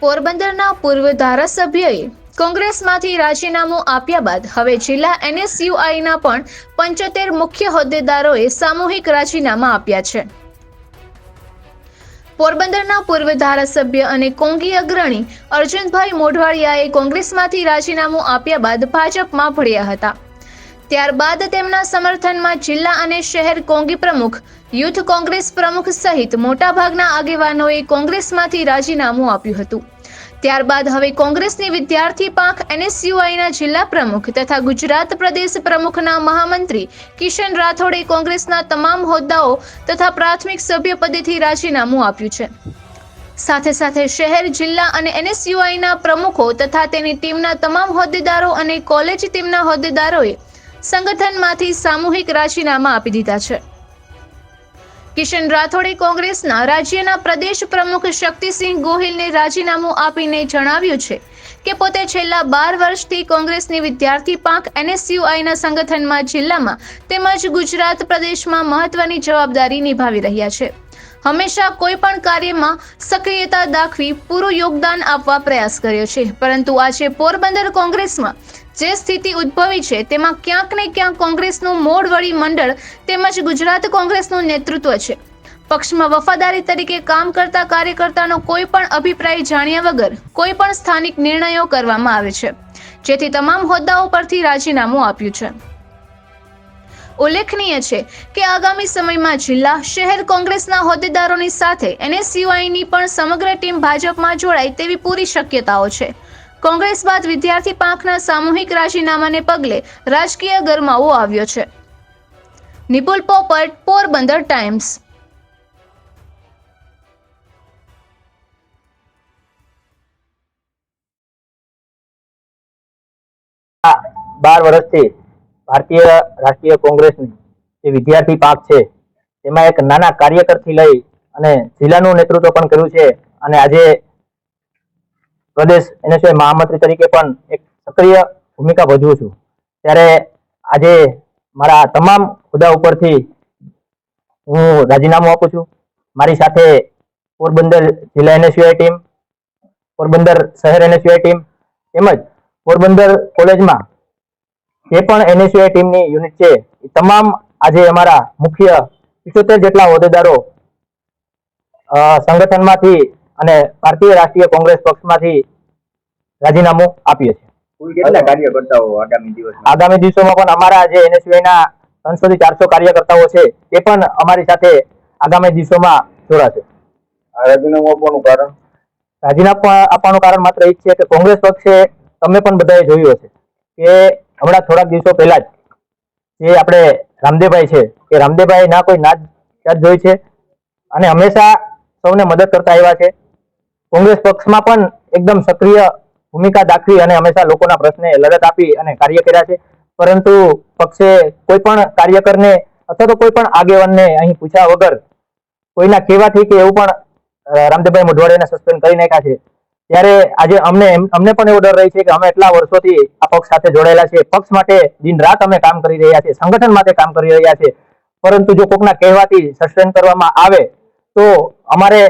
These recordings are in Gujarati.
પોરબંદરના પૂર્વ ધારાસભ્યએ કોંગ્રેસમાંથી રાજીનામું આપ્યા બાદ હવે જિલ્લા એનએસયુઆઈના પણ પંચોતેર મુખ્ય હોદ્દેદારોએ સામૂહિક રાજીનામા આપ્યા છે. પોરબંદરના પૂર્વ ધારાસભ્ય અને કોંગી અગ્રણી અર્જુનભાઈ મોઢવાડિયાએ કોંગ્રેસમાંથી રાજીનામું આપ્યા બાદ ભાજપમાં ભળ્યા હતા. ત્યારબાદ તેમના સમર્થનમાં જિલ્લા અને શહેર કોંગી પ્રમુખ, યુથ કોંગ્રેસ પ્રમુખ સહિત મોટાભાગના આગેવાનોએ કોંગ્રેસમાંથી રાજીનામું આપ્યું હતું. ત્યારબાદ હવે કોંગ્રેસની વિદ્યાર્થી પાંખ એનએસયુઆઈના જિલ્લા પ્રમુખ તથા ગુજરાત પ્રદેશ પ્રમુખના મહામંત્રી કિશન રાઠોડે કોંગ્રેસના તમામ હોદ્દાઓ તથા પ્રાથમિક સભ્ય પદેથી રાજીનામું આપ્યું છે. સાથે સાથે શહેર, જિલ્લા અને એનએસયુઆઈના પ્રમુખો તથા તેની ટીમના તમામ હોદ્દેદારો અને કોલેજ ટીમના હોદ્દેદારોએ સંગઠનમાંથી સામૂહિક રાજીનામા આપી દીધા છે. કિશન રાઠોડે કોંગ્રેસના રાજ્યના પ્રદેશ પ્રમુખ શક્તિસિંહ ગોહિલને રાજીનામું આપીને જણાવ્યું છે કે પોતે છેલ્લા બાર વર્ષથી કોંગ્રેસની વિદ્યાર્થી પાંખ એનએસયુઆઈના સંગઠનમાં જિલ્લામાં તેમજ ગુજરાત પ્રદેશમાં મહત્વની જવાબદારી નિભાવી રહ્યા છે. હંમેશા કોઈ પણ કાર્યમાં સક્રિયતા દાખવી પૂરું યોગદાન આપવા પ્રયાસ કર્યો છે. પરંતુ આજે પોરબંદર કોંગ્રેસમાં જે સ્થિતિ ઉદ્ભવી છે, તેમાં ક્યાંક ને ક્યાંક કોંગ્રેસનું મોડ વળી મંડળ તેમજ ગુજરાત કોંગ્રેસનું નેતૃત્વ છે. પક્ષમાં વફાદારી તરીકે કામ કરતા કાર્યકર્તાનો કોઈ પણ અભિપ્રાય જાણ્યા વગર કોઈ પણ સ્થાનિક નિર્ણયો કરવામાં આવે છે. જેથી તમામ હોદ્દાઓ પરથી રાજીનામું આપ્યું છે. ઉલ્લેખનીય છે કે આગામી સમયમાં જિલ્લા શહેર કોંગ્રેસના હોદ્દેદારોની સાથે એનએસયુઆઈની પણ સમગ્ર ટીમ ભાજપમાં જોડાય તેવી પૂરી શક્યતાઓ છે. કોંગ્રેસ બાદ વિદ્યાર્થી પાંખના સામૂહિક રાજીનામાને પગલે રાજકીય ગરમાવો આવ્યો છે. નિપુલ પોપટ, પોરબંદર ટાઈમ્સ. બાર વર્ષથી ભારતીય રાષ્ટ્રીય કોંગ્રેસની જે વિદ્યાર્થી પાક છે, તેમાં એક નાના કાર્યકરથી લઈ અને જિલ્લાનું નેતૃત્વ પણ કર્યું છે અને આજે પ્રદેશ એનએસયુઆઈ મહામંત્રી તરીકે પણ એક સક્રિય ભૂમિકા ભજવું છું. ત્યારે આજે મારા તમામ હોદ્દા ઉપરથી હું રાજીનામું આપું છું. મારી સાથે પોરબંદર જિલ્લા એનએસયુઆઈ ટીમ, પોરબંદર શહેર એનએસયુઆઈ ટીમ તેમજ પોરબંદર કોલેજમાં જે પણ એનએસયુઆઈ ટીમની યુનિટ છે એ તમામ આજે અમારા મુખ્ય પિચોતેર જેટલા હોદ્દેદારો સંગઠનમાંથી અને ભારતીય રાષ્ટ્રીય કોંગ્રેસ પક્ષમાંથી રાજીનામું આપીએ છીએ. આગામી દિવસોમાં? પણ અમારા જે એનએસયુઆઈ ના ત્રણસો થી ચારસો કાર્યકર્તાઓ છે તે પણ અમારી સાથે આગામી દિવસોમાં જોડાશે. રાજીનામું આપવાનું કારણ? રાજીનામું આપવાનું કારણ માત્ર એ છે કે કોંગ્રેસ પક્ષે તમે પણ બધાએ જોયું હશે કે હમણાં થોડાક દિવસો પહેલા જ જે આપણે રામદેવભાઈ છે કે રામદેવભાઈ ના કોઈ નાચ જાત જોઈ છે? અને હંમેશા સૌને મદદ કરતા આવ્યા છે. કોંગ્રેસ પક્ષમાં પણ એકદમ સક્રિય ભૂમિકા દાખવી અને હંમેશા લોકોના પ્રશ્ને લડત આપી અને કાર્ય કર્યા છે. પરંતુ પક્ષે કોઈ પણ કાર્યકરને અથવા તો કોઈ પણ આગેવાનને અહીં પૂછ્યા વગર કોઈના કહેવાથી કે એવું પણ રામદેવભાઈ મોઢવાડિયાને સસ્પેન્ડ કરી નાખ્યા છે. ત્યારે આજે અમને અમને પણ એવો ડર રહી છે કે અમે એટલા વર્ષોથી આ પક્ષ સાથે જોડાયેલા છે પક્ષ માટે દિન રાત અમે કામ કરી રહ્યા છીએ. સંગઠન માટે કામ કરી રહ્યા છીએ. પરંતુ જો કોકના કહેવાથી સસ્પેન્ડ કરવામાં આવે, તો અમારે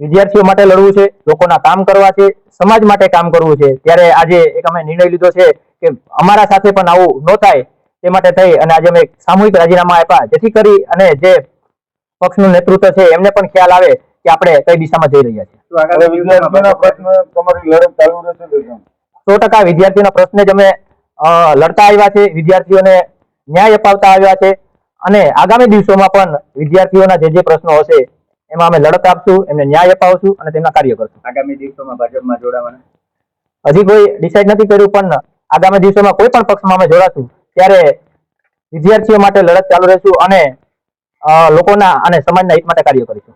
વિદ્યાર્થીઓ માટે લડવું છે, લોકોના કામ કરવા છે, સમાજ માટે કામ કરવું છે. ત્યારે આજે એક અમે નિર્ણય લીધો છે કે અમારા સાથે પણ આવું ન થાય તે માટે થઈ અને આજે અમે એક સામૂહિક રાજીનામા આપ્યા. જેથી કરી અને જે પક્ષનું નેતૃત્વ છે, એમને પણ ખ્યાલ આવે કે આપણે કઈ દિશામાં જઈ રહ્યા છીએ. શું આગામી દિવસોમાં વિદ્યાર્થીઓના પ્રશ્ન તમારી લડત ચાલુ રહેશે સો ટકા વિદ્યાર્થીઓના પ્રશ્ન જ અમે લડતા આવ્યા છે વિદ્યાર્થીઓને ન્યાય અપાવતા આવ્યા છે. અને આગામી દિવસોમાં પણ વિદ્યાર્થીઓના જે જે પ્રશ્નો હશે એમાં અમે લડત આપશું એમને ન્યાય અપાવશું અને તેમના કાર્ય કરશું. આગામી દિવસોમાં ભાજપમાં જોડાવાના? હજી કોઈ ડિસાઈડ નથી કર્યું પણ આગામી દિવસોમાં કોઈ પણ પક્ષમાં અમે જોડાશું ત્યારે વિદ્યાર્થીઓ માટે લડત ચાલુ રહેશું અને લોકોના અને સમાજના હિત માટે કાર્ય કરીશું.